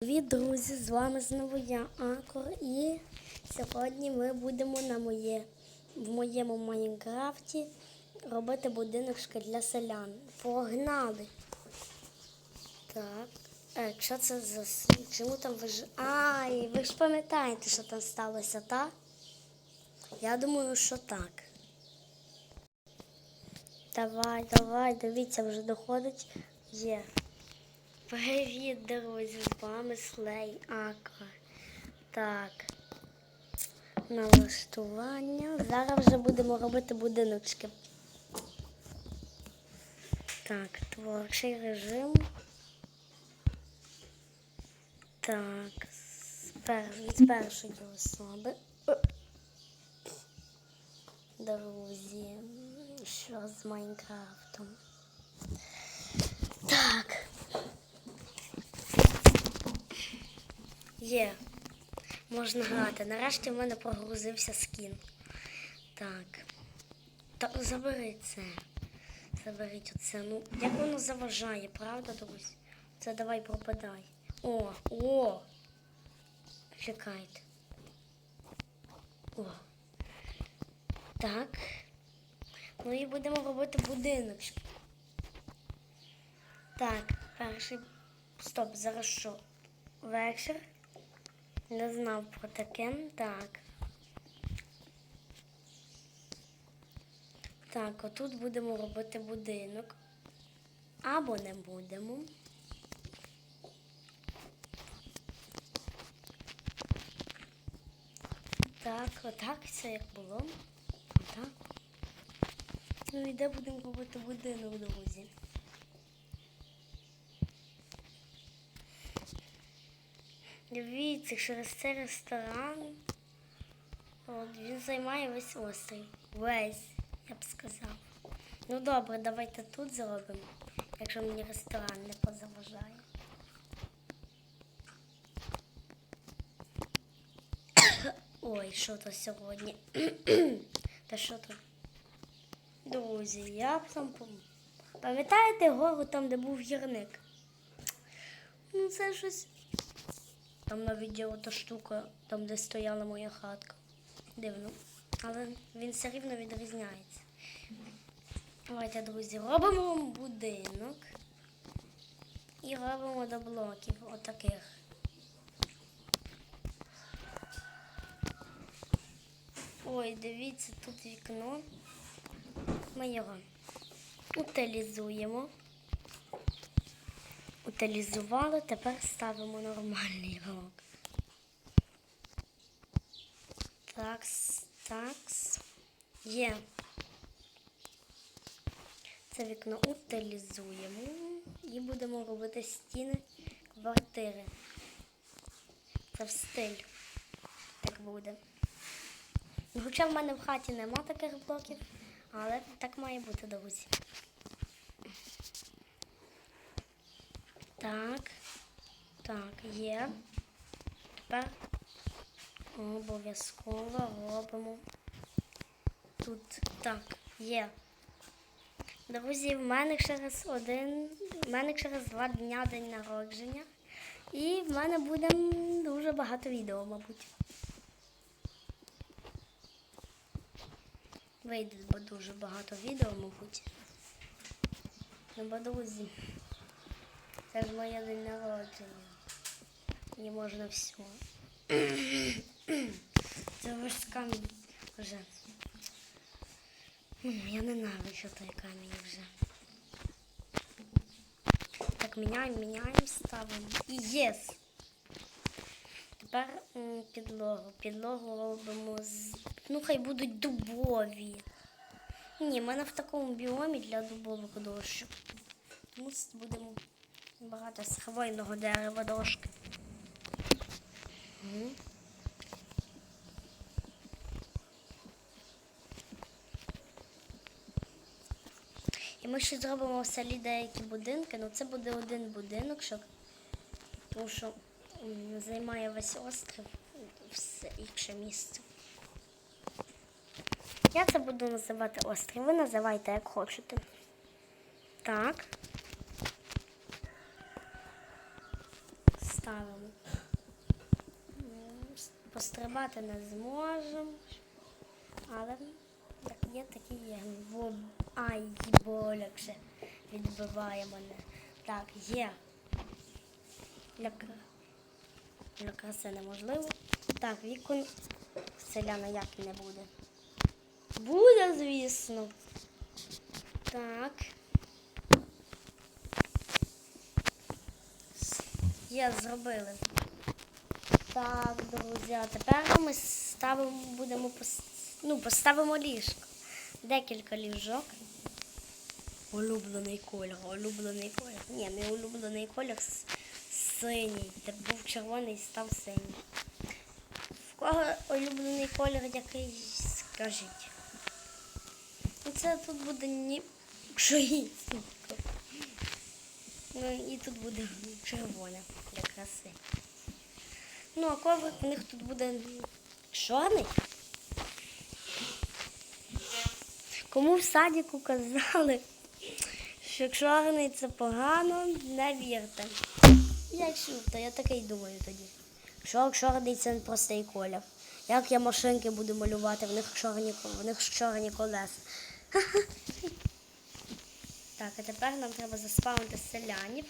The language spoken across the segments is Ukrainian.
Привіт, друзі! З вами знову я, Акор, і сьогодні ми будемо на моє, в моєму Майнкрафті робити будиночки для селян. Погнали! Так, е, що це за чому там ви ж. Ай, ви ж пам'ятаєте, що там сталося, так? Я думаю, що так. Давай, давай, дивіться, вже доходить. Є. Привіт, друзі! З вами Слей Аква. Так. Налаштування. Зараз вже будемо робити будиночки. Так, творчий режим. Так, від першої особи. Е. Друзі, що з Майнкрафтом? Так. Є. Можна грати. Нарешті в мене прогрузився скін. Так. Та забери це. Заберіть оце. Ну, як воно заважає, правда, друзі? Це давай пропадай. О, о! Чекайте. О. Так. Ну і будемо робити будиночки. Так, перший. Стоп, зараз що? Вечір. Не знав про таке. Так. Так, отут будемо робити будинок. Або не будемо. Так, отак все як було. Отак. Ну і де будемо робити будинок, друзі? Дивіться, через цей ресторан. От, він займає весь острів. Весь, я б сказав. Ну добре, давайте тут зробимо, якщо мені ресторан не позаважає. Ой, що то сьогодні? Та що то? Друзі, я там Пам'ятаєте гору там, де був гірник? Ну це щось. Там навіть є ота штука, там, де стояла моя хатка. Дивно. Але він все рівно відрізняється. Давайте, друзі, робимо будинок і робимо до блоків отаких. Ой, дивіться, тут вікно. Ми його утилізуємо. Утилізували, тепер ставимо нормальний рок. Такс, такс. Є. Це вікно утилізуємо і будемо робити стіни квартири. Це в стиль. Так буде. Хоча в мене в хаті нема таких блоків, але так має бути, друзі. Так. Так, є. Тепер обов'язково робимо тут. Так, є. Друзі, в мене через один, в мене через два дня день народження. І в мене буде дуже багато відео, мабуть. Вийде дуже багато відео, мабуть. Ну, друзі. Це ж моє день народження. Не можна все. Це ваш камінь вже. Я ненавиджу той камінь вже. Так, міняємо, міняємо, ставимо. І єс! Тепер підлогу. Підлогу робимо з. Ну, хай будуть дубові. Ні, в мене в такому біомі для дубових дощок. Тому будемо багато з хвойного дерева дошки. І ми ще зробимо в селі деякі будинки, ну це буде один будинок, щоб, тому що займає весь острів, все інше місце. Я це буду називати острів. Ви називайте як хочете. Так. Ставимо. Пострибати не зможемо. Але як є, так і є. Ай, боляче. Відбиває мене. Так, є. Для, кра- для краси неможливо. Так, вікон селяна як не буде. Буде, звісно. Так. Є, зробили. Так, друзі, а тепер ми ставимо, будемо ну, поставимо ліжко. Декілька ліжок. Улюблений колір, улюблений колір. Ні, не улюблений колір синій. Так був червоний, став синій. В кого улюблений колір який, скажіть. Це тут буде ні українсько. Ну і тут буде червоне для краси. Ну, а коврик у них тут буде чорний. Кому в садіку казали, що чорний це погано, не вірте. Я чув, то я таке й думаю тоді. Що чорний це не простий колір. Як я машинки буду малювати, в них чорні, в них чорні колеса. Так, а тепер нам треба заспавнити селянів,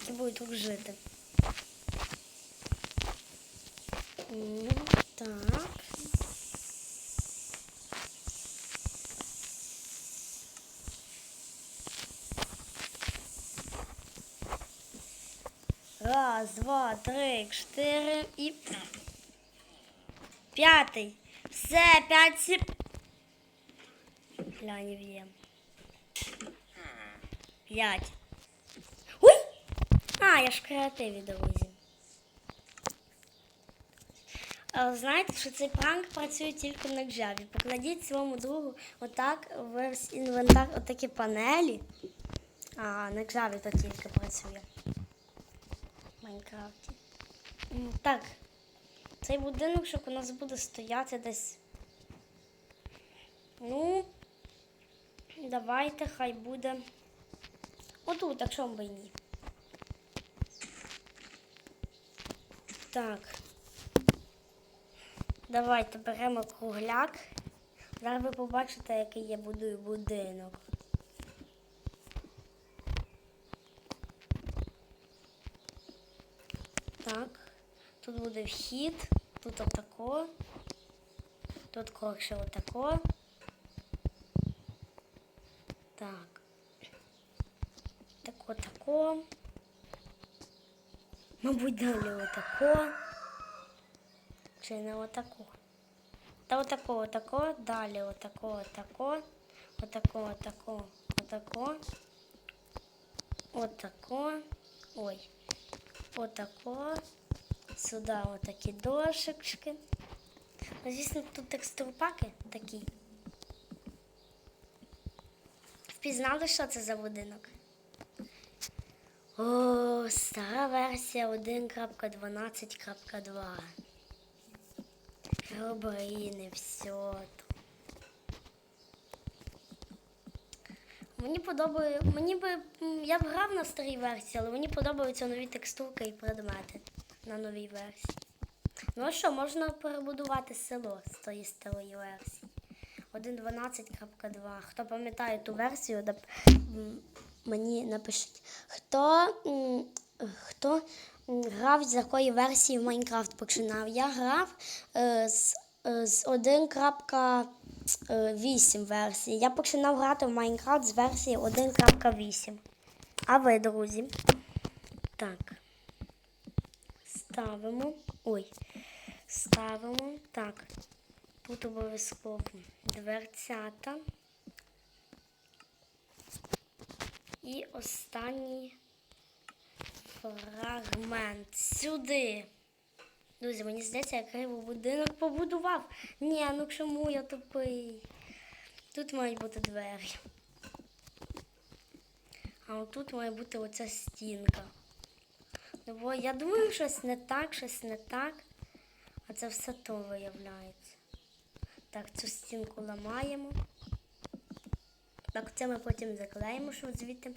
які будуть тут жити. Так. Раз, два, три, чотири і. П'ятий. Все, п'ять сіп. Глянь, є. П'ять. Ой! А, я ж в креативі, друзі. Знаєте, що цей пранк працює тільки на Java. Покладіть своєму другу отак в інвентар отакі панелі. А на Java то тільки працює. В Майнкрафті. Так. Цей будиночок у нас буде стояти десь. Ну, давайте хай буде. Отут, що би ні. Так. Давайте беремо кругляк. Зараз ви побачите, який я будую будинок. Так. Тут буде вхід, тут отако. Тут коротше отако. Так. Тако, тако. Мабуть, далі отако. Чи не отако? Та отако, отако, далі отако, отако, отако, отако, отако, отако, ой, отако, сюди отакі дошечки. Ну, Звісно, тут текстурпаки такі. Впізнали, що це за будинок? О, стара версія 1.12.2. Робрини, все. Мені подобає. Мені би. Я б грав на старій версії, але мені подобаються нові текстурки і предмети на новій версії. Ну а що, можна перебудувати село з тої старої версії. 1.12.2. Хто пам'ятає ту версію, м, мені напишіть. Хто, хто грав з якої версії в Майнкрафт починав? Я грав е, з, е, з 1.8 версії. Я починав грати в Майнкрафт з версії 1.8. А ви, друзі? Так. Ставимо. Ой. Ставимо. Так. Тут обов'язково дверцята. І останній фрагмент. Сюди. Друзі, мені здається, я криво будинок побудував. Ні, ну чому я тупий? Тут мають бути двері. А отут має бути оця стінка. Ну, бо я думаю, щось не так, щось не так. А це все то виявляється. Так, цю стінку ламаємо. Так, це ми потім заклеїмо, щоб звідти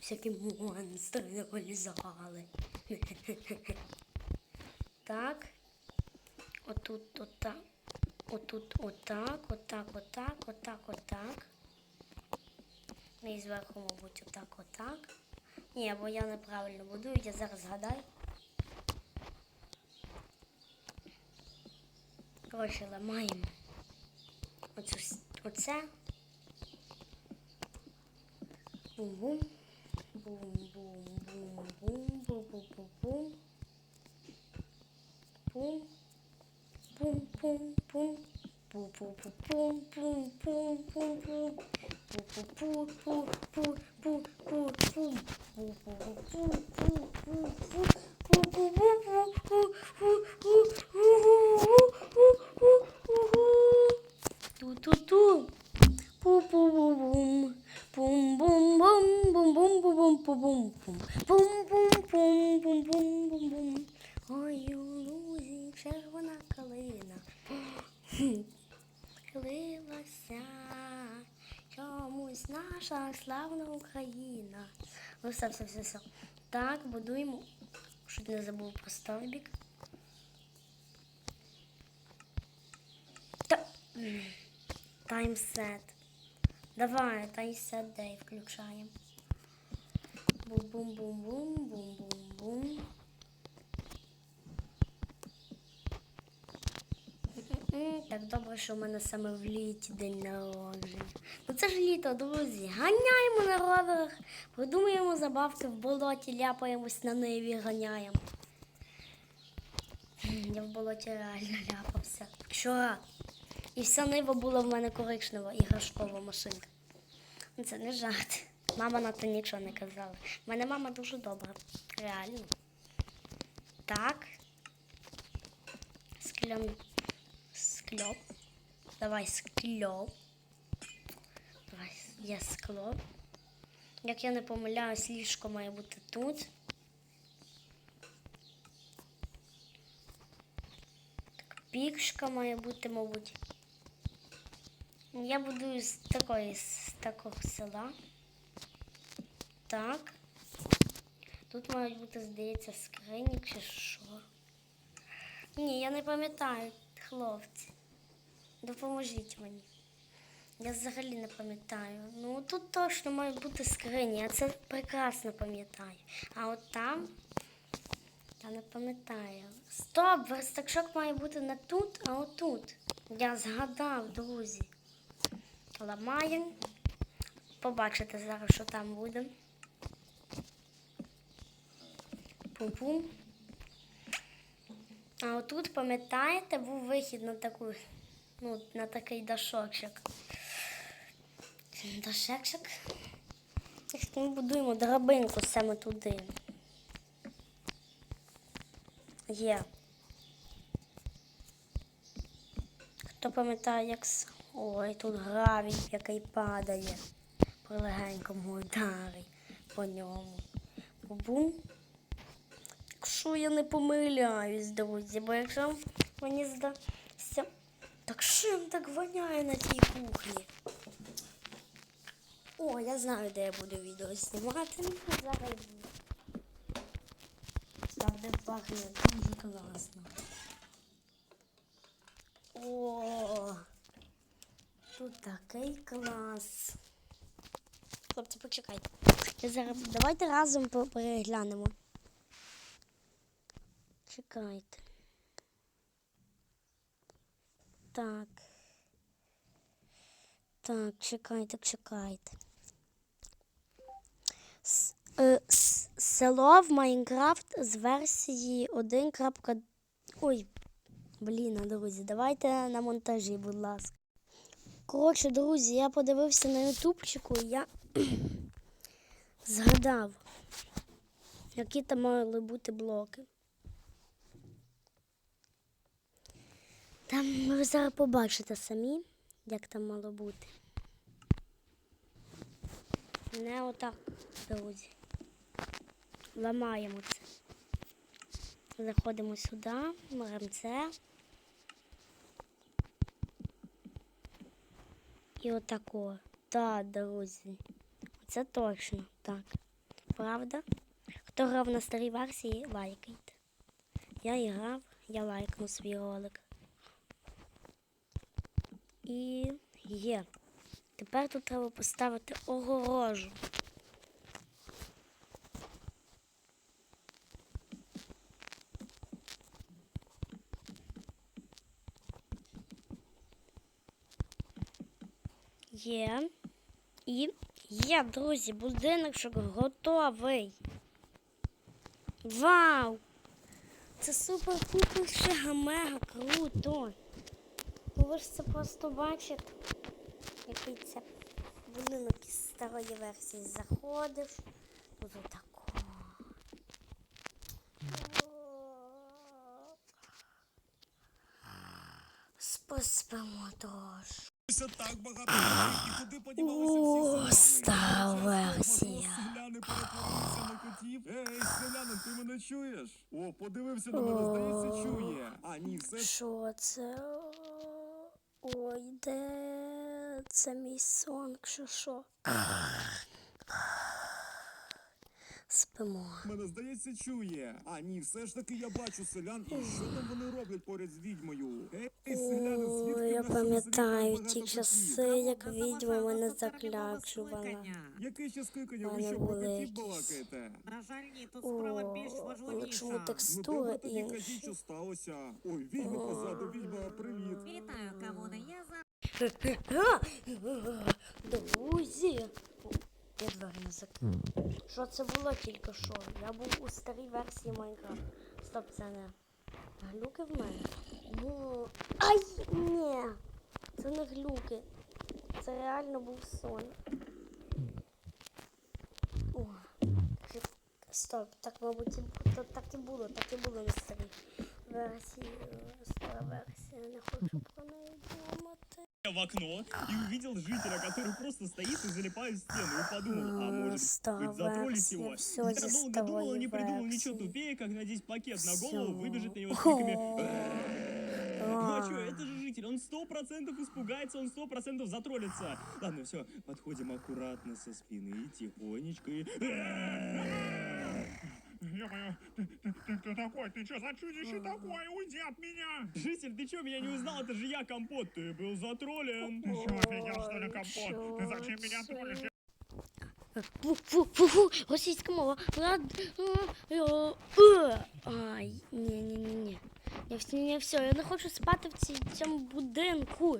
всякі монстри не вилізали. Так. Отут, отак. Отут, отак, отак, отак, отак, отак. І зверху, мабуть, отак, отак. Ні, бо я неправильно будую, я зараз згадаю. Коротше, ламаємо 붕붕 붕붕붕붕붕붕붕붕 붕붕붕붕 두두두 뿜뿜뿜뿜 Бум. Пум-пум-пум. Пу-пу-пу-пум-пум-пум-пум. Пу-пу-пу-пу-пу-пу-пум. Ту-ту-ту. Пу-пу-бу-бум. Пум-бум-бум-бум-бум-бум-бум-бум. Пум-пум-пум-бум-бум-бум-бум. Ой, у лузі червона калина. Хилилася чомусь наша славна Україна. Ну все, все, все, все. Так, будуємо. Щоб не забув про стовбік. Та... Таймсет. Давай, таймсет дей включаємо. Бум-бум-бум-бум, бум-бум-бум. Так добре, що в мене саме в літі день народження. Ну це ж літо, друзі. Ганяємо на роверах, придумуємо забавки в болоті, ляпаємось на ниві, ганяємо. Я в болоті реально ляпався. Вчора. І вся нива була в мене коричнева іграшкова машинка. Ну, Це не жарт. Мама на то нічого не казала. У мене мама дуже добра. Реально. Так. Скльон. Скльоп. Давай скльоп. Давай, є скло. Як я не помиляюсь, ліжко має бути тут. Так, пікшка має бути, мабуть. Я будую з такої з такого села. Так. Тут мають бути, здається, скрині чи що. Ні, я не пам'ятаю, хлопці. Допоможіть мені. Я взагалі не пам'ятаю. Ну тут точно мають бути скрині, я це прекрасно пам'ятаю. А от там я не пам'ятаю. Стоп, верстакшок має бути не тут, а отут. Я згадав, друзі. Ламаємо. Побачите зараз, що там буде. Пум-пум. А отут, пам'ятаєте, був вихід на таку, ну, на такий дашочок. Дашечок. Ми будуємо драбинку саме туди. Є. Хто пам'ятає, як Ой, тут гравій, який падає. При легенькому ударі по ньому. Бум. Якщо я не помиляюсь, друзі, бо якщо мені здається. Так чим так воняє на тій кухні? О, я знаю, де я буду відео знімати. Зараз. Там, де пахне дуже класно. О, тут такий клас. Хлопці, почекайте. Зараз... Давайте разом переглянемо. Чекайте. Так. Так, чекайте, чекайте. С- е, с- Село в Майнкрафт з версії 1. Ой, блін, друзі, давайте на монтажі, будь ласка. Коротше, друзі, я подивився на ютубчику і я згадав, які там мали бути блоки. Там ви зараз побачите самі, як там мало бути. Не отак, друзі. Ламаємо це. Заходимо сюди, беремо це. І отако. Так, друзі. Це точно так. правда. Хто грав на старій версії, лайкайте. Я і грав, я лайкну свій ролик. І є. Тепер тут треба поставити огорожу. Є. І є, друзі, будиночок готовий. Вау! Це супер-пупер ще мега круто. Ви ж це просто бачите, який це будинок із старої версії заходиш. Тут отако. Поспимо тож. Так багато і куди подівалися всі селяни? Селяни перетворилися на котів. Ей, селянин, ти мене чуєш? О, подивився на мене, здається, чує. А ні, все ж Що це? Ой, де це мій сон, що що? Спимо. мене, здається, чує. А ні, все ж таки я бачу селян, і що там вони роблять поряд з відьмою? Ей, селяни, Ой, звідки я в нашому селі так пам'ятаю багато ті котів? часи, як відьма мене заклячувала. Яке ще скликання? Ви Мене що про були котів якісь- балакаєте? На жаль, ні, тут справа більш О, важливіша. чому Ну текстура добре, тоді інша? кажіть, що сталося. Ой, відьма позаду, відьма, привіт. Вітаю, Камоне. Я за Друзі. Я двері не закрив. Що це було тільки що? Я був у старій версії Майнкрафт. Стоп, це не глюки в мене? Ну. Ай! Ні! Це не глюки. Це реально був сон. О, стоп, так, мабуть, так і було, так і було на старій версії. е, Стара версія, не хочу про неї думати. в окно и увидел жителя, который просто стоит и залипает в стену. И подумал, а может быть затроллить его. Я долго думал не придумал ничего тупее, как надеть пакет на голову, выбежать на него с криками Ну а А, что, это же житель, он сто процентов испугается, он сто процентов затроллится. Ладно, все, подходим аккуратно со спины, тихонечко и... Ё-моё, ты, ты, ты кто такой? Ты что за чудище такое? Уйди от меня! Житель, ты что, меня не узнал? Это же я, Компот, ты был затроллен. Ты что, офигел, что ли, компот? Ты зачем меня троллишь? Фу, фу, фу, фу, російська мова. Рад- а, йо, е. Ай, ні, ні, ні, ні. Я все, не все, я не хочу спати в ці- цьому будинку.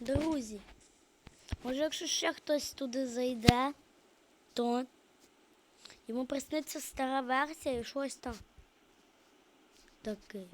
Друзі. Може, якщо ще хтось туди зайде, то йому присниться стара версія і щось там. Таке.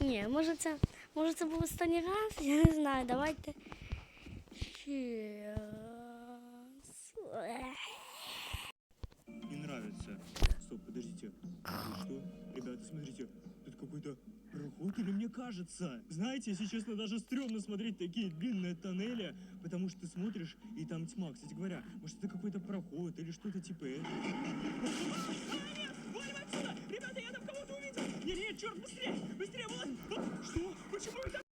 Ні, може це, може це був останній раз, я не знаю, давайте. Ще раз. Ех. Не нравится. Стоп, подождите. Вы что? Ребята, смотрите, тут какой-то проход или мне кажется? Знаете, если честно, даже стрёмно смотреть такие длинные тоннели, потому что ты смотришь, и там тьма. Кстати говоря, может это какой-то проход или что-то типа этого. Ребята, я там кого-то увидел! Нет, нет, черт, быстрее! Быстрее! А, Что? Почему это